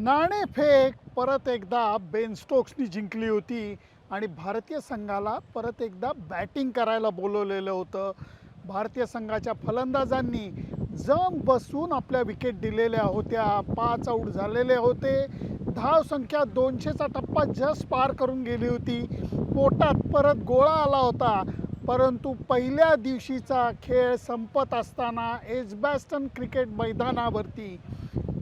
नाणेफेक परत एकदा बेन स्टोक्सनी जिंकली होती आणि भारतीय संघाला परत एकदा बॅटिंग करायला बोलवलेलं होतं. भारतीय संघाच्या फलंदाजांनी जम बसून आपल्या विकेट दिलेल्या होत्या. पाच आऊट झालेले होते. धाव संख्या दोनशेचा टप्पा जस्ट पार करून गेली होती. पोटात परत गोळा आला होता. परंतु पहिल्या दिवशीचा खेळ संपत असताना एजबॅस्टन क्रिकेट मैदानावरती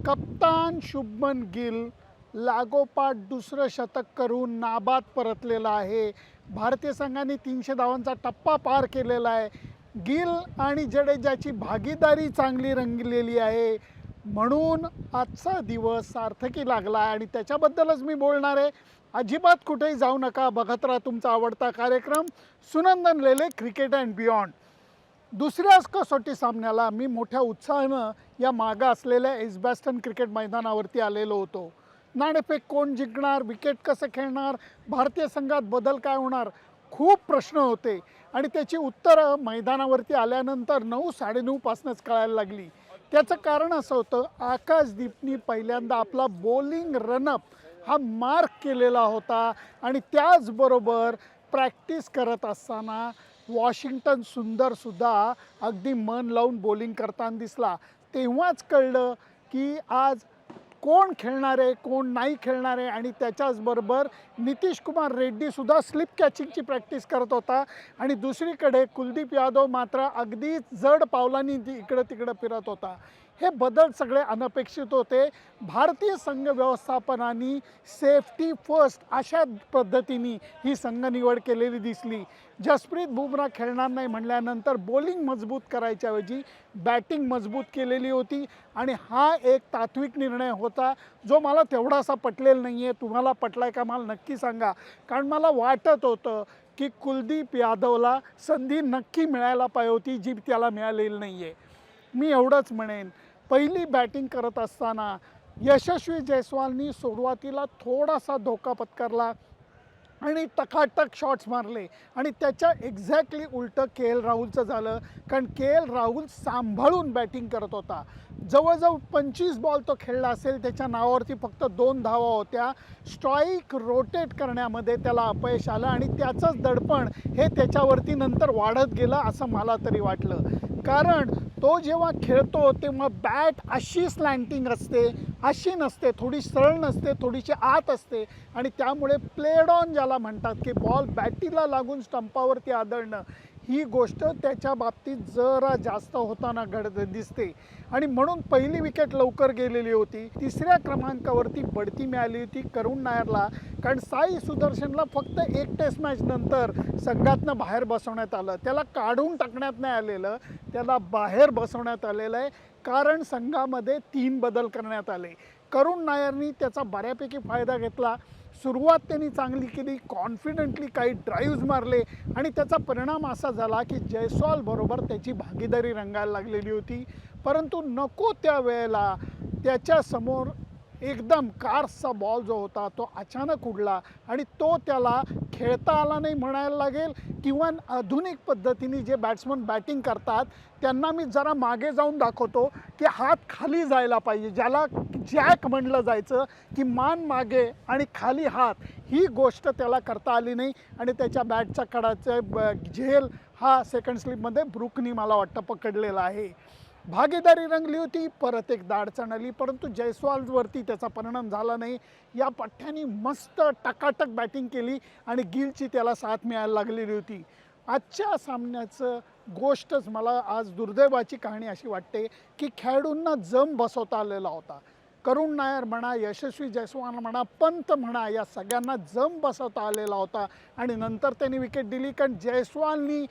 कप्तान शुभमन गिल लागोपाठ दुसरं शतक करून नाबाद परतलेला आहे. भारतीय संघाने तीनशे धावांचा टप्पा पार केलेला आहे. गिल आणि जडेजाची भागीदारी चांगली रंगलेली आहे. म्हणून आजचा दिवस सार्थकी लागला आहे आणि त्याच्याबद्दलच मी बोलणार आहे. अजिबात कुठेही जाऊ नका. बघत राहा तुमचा आवडता कार्यक्रम. Sunandan Lele cricket and beyond. दुसऱ्या कसोटी सामन्याला मी मोठ्या उत्साहानं या मागं असलेल्या एजबॅस्टन क्रिकेट मैदानावरती आलेलो होतो. नाणेफेक कोण जिंकणार विकेट कसं खेळणार भारतीय संघात बदल काय होणार खूप प्रश्न होते. आणि त्याची उत्तरं मैदानावरती आल्यानंतर नऊ साडेनऊपासूनच कळायला लागली. त्याचं कारण असं होतं आकाशदीपनी पहिल्यांदा आपला बॉलिंग रनअप हा मार्क केलेला होता. आणि त्याचबरोबर प्रॅक्टिस करत असताना वॉशिंग्टन सुंदरसुद्धा अगदी मन लावून बॉलिंग करताना दिसला. तेव्हाच कळलं की आज कोण खेळणार आहे कोण नाही खेळणार आहे आणि त्याच्याचबरोबर नितीश कुमार रेड्डीसुद्धा स्लिप कॅचिंगची प्रॅक्टिस करत होता. आणि दुसरीकडे कुलदीप यादव मात्र अगदी जड पावलांनी ती इकडं तिकडं फिरत होता. हे बदल सगळे अनपेक्षित होते. भारतीय संघ व्यवस्थापनाने सेफ्टी फर्स्ट अशा पद्धतीने ही संघ निवड केलेली दिसली. जसप्रीत बुमरा खेळणार नाही म्हणल्यानंतर बॉलिंग मजबूत करायच्याऐवजी बॅटिंग मजबूत केलेली होती आणि हा एक तात्विक निर्णय होता जो मला तेवढासा पटलेला नाही आहे तुम्हाला पटलाय का मला नक्की सांगा. कारण मला वाटत होतं की कुलदीप यादवला संधी नक्की मिळायला पाहिजे होती जी त्याला मिळालेली नाही आहे मी एवढंच म्हणेन. पहिली बॅटिंग करत असताना यशस्वी जयस्वालनी सुरुवातीला थोडासा धोका पत्करला आणि टकाटक शॉट्स मारले. आणि त्याच्या एक्झॅक्टली उलटं के एल राहुलचं झालं. कारण के एल राहुल सांभाळून बॅटिंग करत होता. जवळजवळ पंचवीस बॉल तो खेळला असेल त्याच्या नावावरती फक्त दोन धावा होत्या. स्ट्राईक रोटेट करण्यामध्ये त्याला अपयश आलं आणि त्याचंच दडपण हे त्याच्यावरती नंतर वाढत गेलं असं मला तरी वाटलं. कारण तो जेव्हा खेळतो तेव्हा बॅट अशी स्लँटिंग असते अशी नसते थोडी सरळ नसते थोडीशी आत असते. आणि त्यामुळे प्लेड ऑन ज्याला म्हणतात की बॉल बॅटीला लागून स्टंपावरती आदळणं. ही गोष्ट त्याच्या बाबतीत जरा जास्त होताना घडत दिसते. आणि म्हणून पहिली विकेट लवकर गेलेली होती. तिसऱ्या क्रमांकावरती बढती मिळाली होती करुण नायरला. कारण साई सुदर्शनला फक्त एक टेस्ट मॅच नंतर संघातनं बाहेर बसवण्यात आलं. त्याला काढून टाकण्यात नाही आलेलं. त्याला बाहेर बसवण्यात आलेलं आहे. कारण संघामध्ये तीन बदल करण्यात आले. करुण नायरनी त्याचा बऱ्यापैकी फायदा घेतला. सुरुवात त्यांनी चांगली केली कॉन्फिडंटली काही ड्राईव्ज मारले आणि त्याचा परिणाम असा झाला की जयस्वाल बरोबर त्याची भागीदारी रंगायला लागलेली होती. परंतु नको त्या वेळेला त्याच्यासमोर एकदम कार्सचा बॉल जो होता तो अचानक उडला आणि तो त्याला खेळता आला नाही म्हणायला लागेल. किंवा आधुनिक पद्धतीने जे बॅट्समन बॅटिंग करतात त्यांना मी जरा मागे जाऊन दाखवतो की हात खाली जायला पाहिजे. ज्याला जॅक म्हणलं जायचं की मान मागे आणि खाली हात. ही गोष्ट त्याला करता आली नाही आणि त्याच्या बॅटच्या कडाचं ब झेल हा सेकंड स्लिपमध्ये ब्रुकनी मला वाटतं पकडलेला आहे. भागीदारी रंगली होती परत एक अडचण आली परंतु जयस्वालवरती त्याचा परिणाम झाला नाही. या पठ्ठ्याने मस्त टकाटक बॅटिंग केली आणि गिलची त्याला साथ मिळायला लागलेली होती. आजच्या सामन्याचं गोष्टच मला आज दुर्दैवाची कहाणी अशी वाटते की खेळाडूंना जम बसवता आलेला होता. करुण नायर म्हणा यशस्वी जयस्वाल म्हणा पंत म्हणा या सगळ्यांना जम बसवता आलेला होता. आणि नंतर त्यांनी विकेट दिली कारण जयस्वालनी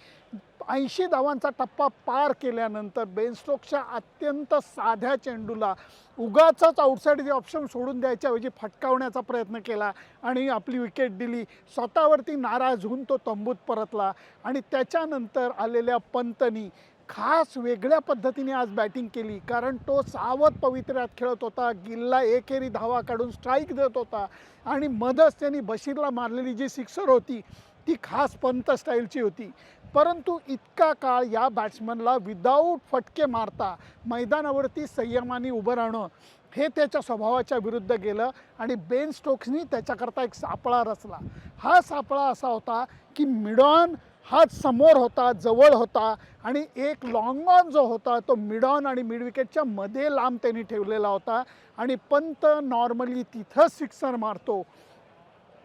ऐंशी धावांचा टप्पा पार केल्यानंतर बेनस्ट्रोकच्या अत्यंत साध्या चेंडूला उगाचाच आउटसाईड ऑप्शन सोडून द्यायच्याऐवजी फटकावण्याचा प्रयत्न केला आणि आपली विकेट दिली. स्वतःवरती नाराज होऊन तो तंबूत परतला आणि त्याच्यानंतर आलेल्या पंतनी खास वेगळ्या पद्धतीने आज बॅटिंग केली कारण तो सावध पवित्र्यात खेळत होता. गिलला एकेरी धावा काढून स्ट्राईक देत होता आणि मधच त्यांनी बशीरला मारलेली जी सिक्सर होती ती खास पंत स्टाईलची होती. परंतु इतका काळ या बॅट्समनला विदाऊट फटके मारता मैदानावरती संयमाने उभं राहणं हे त्याच्या स्वभावाच्या विरुद्ध गेलं आणि बेन स्टोक्सनी त्याच्याकरता एक सापळा रचला. हा सापळा असा होता की मिडॉन हा समोर होता जवळ होता आणि एक लॉंग ऑन जो होता तो मिडॉन आणि मिडविकेटच्या मध्ये लांब त्यांनी ठेवलेला होता आणि पंत नॉर्मली तिथं सिक्सर मारतो.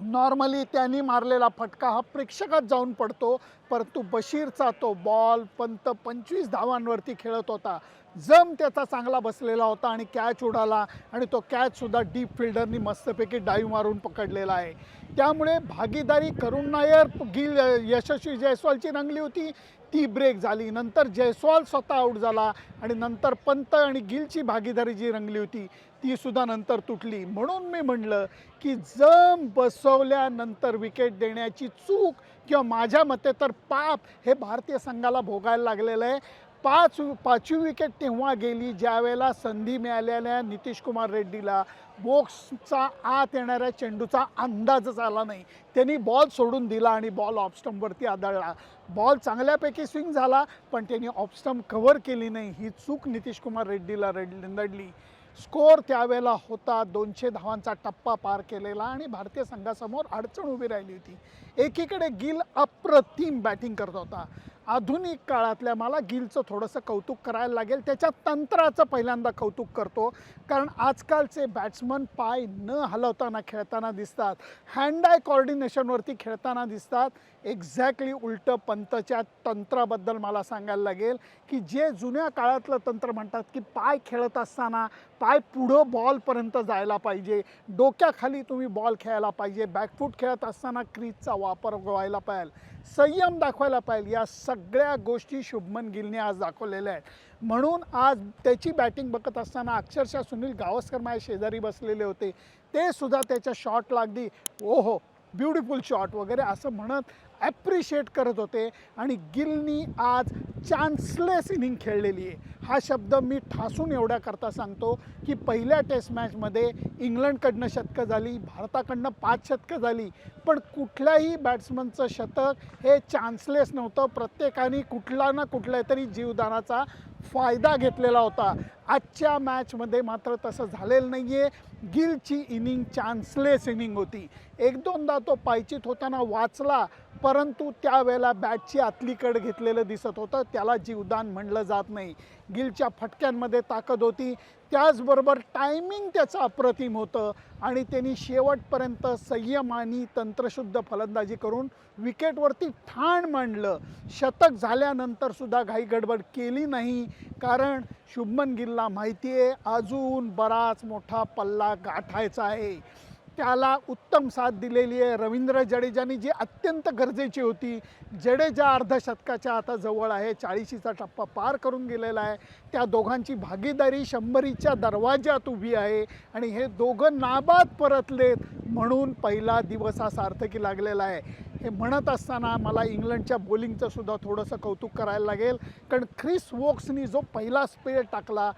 नॉर्मली त्यांनी मारलेला फटका हा प्रेक्षकात जाऊन पडतो परंतु बशीरचा तो बॉल पंत पंचवीस धावांवरती खेळत होता. जम त्याचा चांगला बसलेला होता आणि कॅच उडाला. आणि तो कॅचसुद्धा डीप फिल्डरनी मस्तपैकी डाईव्ह मारून पकडलेला आहे. त्यामुळे भागीदारी करुण नायर गिल यशस्वी जयस्वालची रंगली होती. ती ब्रेक झाली. नंतर जयस्वाल स्वतः आऊट झाला आणि नंतर पंत आणि गिलची भागीदारी जी रंगली होती ती सुद्धा नंतर तुटली. म्हणून मी म्हणलं की जम बसवल्यानंतर विकेट देण्याची चूक किंवा माझ्या मते तर पाप हे भारतीय संघाला भोगायला लागलेलं आहे. पाच पाचवी विकेट तेव्हा गेली ज्यावेळेला संधी मिळालेल्या नितीश कुमार रेड्डीला. बॉक्सचा आत येणाऱ्या चेंडूचा अंदाजच आला नाही. त्यांनी बॉल सोडून दिला आणि बॉल ऑफस्टंपवरती आदळला. बॉल चांगल्यापैकी स्विंग झाला पण त्यांनी ऑफस्टंप कव्हर केली नाही. ही चूक नितीश कुमार रेड्डीला रेड नडली स्कोअर त्यावेळेला होता दोनशे धावांचा टप्पा पार केलेला आणि भारतीय संघासमोर अडचण उभी राहिली होती. एकीकडे गिल अप्रतिम बॅटिंग करत होता. आधुनिक काळातल्या मला गिलचं थोडंसं कौतुक करायला लागेल. त्याच्या तंत्राचं पहिल्यांदा कौतुक करतो. कारण आजकालचे बॅट्समन पाय न हलवताना खेळताना दिसतात. हँड आय कॉर्डिनेशनवरती खेळताना दिसतात. एक्झॅक्टली उलटं पंतच्या तंत्राबद्दल मला सांगायला लागेल की जे जुन्या काळातलं तंत्र म्हणतात की पाय खेळत असताना पाय पुढं बॉलपर्यंत जायला पाहिजे. डोक्याखाली तुम्ही बॉल खेळायला पाहिजे. बॅकफूट खेळत असताना क्रीजचा वापर व्हायला पाहिजे. संयम दाखवायला पाहिजे. या सगळ्या गोष्टी शुभमन गिलने आज दाखवलेल्या आहेत. म्हणून आज त्याची बॅटिंग बघत असताना अक्षरशः सुनील गावस्कर माझ्या शेजारी बसलेले होते. ते सुद्धा त्याच्या शॉट लागली. ओहो ब्युटिफुल शॉट वगैरे असं म्हणत ॲप्रिशिएट करत होते. आणि गिलनी आज चान्सलेस इनिंग खेळलेली आहे. हा शब्द मी ठासून एवढ्याकरता सांगतो की पहिल्या टेस्ट मॅचमध्ये इंग्लंडकडनं शतकं झाली भारताकडनं पाच शतकं झाली. पण कुठल्याही बॅट्समनचं शतक हे चान्सलेस नव्हतं. प्रत्येकाने कुठला ना कुठल्या तरी जीवदानाचा फायदा घेतलेला होता. आजच्या मॅचमध्ये मात्र तसं झालेलं नाही आहे गिलची इनिंग चान्सलेस इनिंग होती. एक दोनदा तो पायचित होताना वाचला. परंतु त्यावेळेला बॅटची आतलीकडे घेतलेलं दिसत होतं. त्याला जीवदान म्हणलं जात नाही. गिलच्या फटक्यांमध्ये ताकद होती. त्याचबरोबर टायमिंग त्याचं अप्रतिम होतं. आणि त्यांनी शेवटपर्यंत संयमानी तंत्रशुद्ध फलंदाजी करून विकेटवरती ठाण मांडलं. शतक झाल्यानंतर सुद्धा घाई गडबड केली नाही. कारण शुभमन गिलला माहिती आहे अजून बराच मोठा पल्ला गाठायचा आहे. त्याला उत्तम साथ दिलेली आहे. रवींद्र जडेजानी जी अत्यंत गरजेची होती जडेजा अर्धशतकाच्या आता जवळ आहे. चाळीशीचा टप्पा पार करून गेलेला आहे. त्या दोघांची भागीदारी शंभरीच्या दरवाज्यात उभी आहे आणि हे दोघं नाबाद परतलेत म्हणून पहिला दिवस हा सार्थकी लागलेला आहे. हे म्हणत असताना मला इंग्लंडच्या बॉलिंगचं सुद्धा थोडंसं कौतुक करायला लागेल. कारण ख्रिस वोक्सनी जो पहिला स्पेल टाकला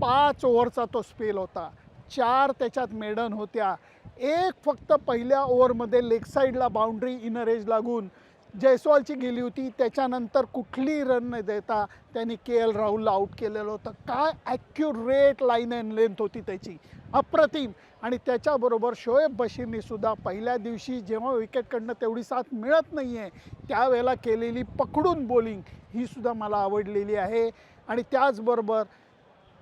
पाच ओव्हरचा तो स्पेल होता. चार त्याच्यात मेडन होत्या. एक फक्त पहिल्या ओव्हरमध्ये लेग साईडला बाउंड्री इनर एज लागून जयस्वालची गेली होती. त्याच्यानंतर कुठली रन न देता त्यांनी के एल राहुलला आऊट केलेलं होतं. काय ॲक्युरेट लाईन अँड लेंथ होती त्याची. अप्रतिम. आणि त्याच्याबरोबर शोएब बशीरनीसुद्धा पहिल्या दिवशी जेव्हा विकेटकडनं तेवढी साथ मिळत नाही आहे त्यावेळेला केलेली पकडून बॉलिंग ही सुद्धा मला आवडलेली आहे. आणि त्याचबरोबर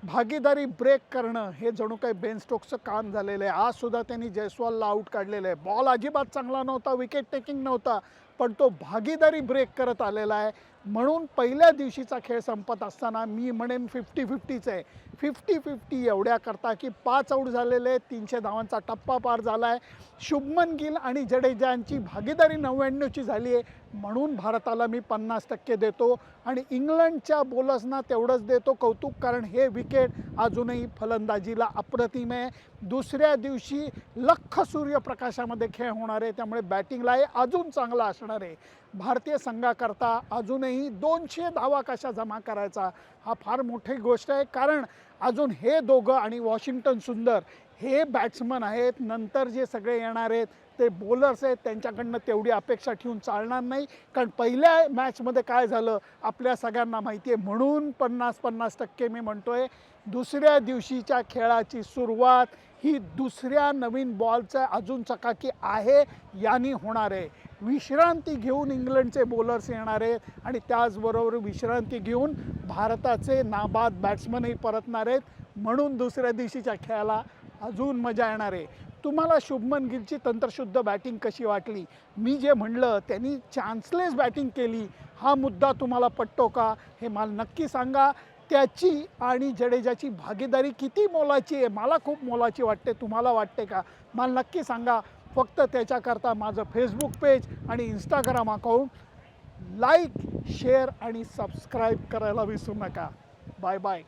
भागीदारी ब्रेक करणं हे जणू काही बेन स्टोक्सचं काम झालेलं आहे. आज सुद्धा त्यांनी जयस्वालला आऊट काढलेलं आहे. बॉल अजिबात चांगला नव्हता विकेट टेकिंग नव्हता. पण तो भागीदारी ब्रेक करत आलेला आहे. म्हणून पहिल्या दिवशीचा खेळ संपत असताना मी म्हणेन फिफ्टी फिफ्टीच आहे. फिफ्टी फिफ्टी एवढ्या करता की पाच आऊट झालेले आहेत. तीनशे धावांचा टप्पा पार झाला आहे शुभमन गिल आणि जडेजा यांची भागीदारी नव्याण्णवची झाली आहे. म्हणून भारताला मी पन्नास टक्के देतो आणि इंग्लंडच्या बोलर्सना तेवढंच देतो कौतुक कारण हे विकेट अजूनही फलंदाजीला अप्रतिम आहे. दुसऱ्या दिवशी लख सूर्यप्रकाशामध्ये खेळ होणार आहे. त्यामुळे बॅटिंगला हे अजून चांगला असणार असणार आहे. भारतीय संघाकरता अजूनही दोनशे धावा कशा जमा करायचा हा फार मोठी गोष्ट आहे. कारण अजून हे दोघं आणि वॉशिंग्टन सुंदर हे बॅट्समन आहेत. नंतर जे सगळे येणार आहेत ते बॉलर्स आहेत. त्यांच्याकडनं तेवढी अपेक्षा ठेवून चालणार नाही. कारण पहिल्या मॅचमध्ये काय झालं आपल्या सगळ्यांना माहिती आहे. म्हणून पन्नास पन्नास टक्के मी म्हणतोय दुसऱ्या दिवशीच्या खेळाची सुरुवात ही दुसऱ्या नवीन बॉलचा अजून चकाकी आहे यानी होणार आहे. विश्रांती घेऊन इंग्लंडचे बॉलर्स येणार आहेत आणि त्याचबरोबर विश्रांती घेऊन भारताचे नाबाद बॅट्समनही परतणार आहेत. म्हणून दुसऱ्या दिवशीच्या खेळाला अजून मजा येणार आहे. तुम्हाला शुभमन गिलची तंत्रशुद्ध बॅटिंग कशी वाटली? मी जे म्हणलं त्यांनी चान्सलेस बॅटिंग केली. हा मुद्दा तुम्हाला पटतो का? हे मला नक्की सांगा. त्याची आणि जडेजाची भागीदारी किती मोलाची आहे? मला खूप मोलाची वाटते. तुम्हाला वाटते का? मला नक्की सांगा. फक्त त्याच्याकरता माझं फेसबुक पेज आणि इंस्टाग्राम अकाउंट लाईक शेअर आणि सबस्क्राईब करायला विसरू नका. Bye bye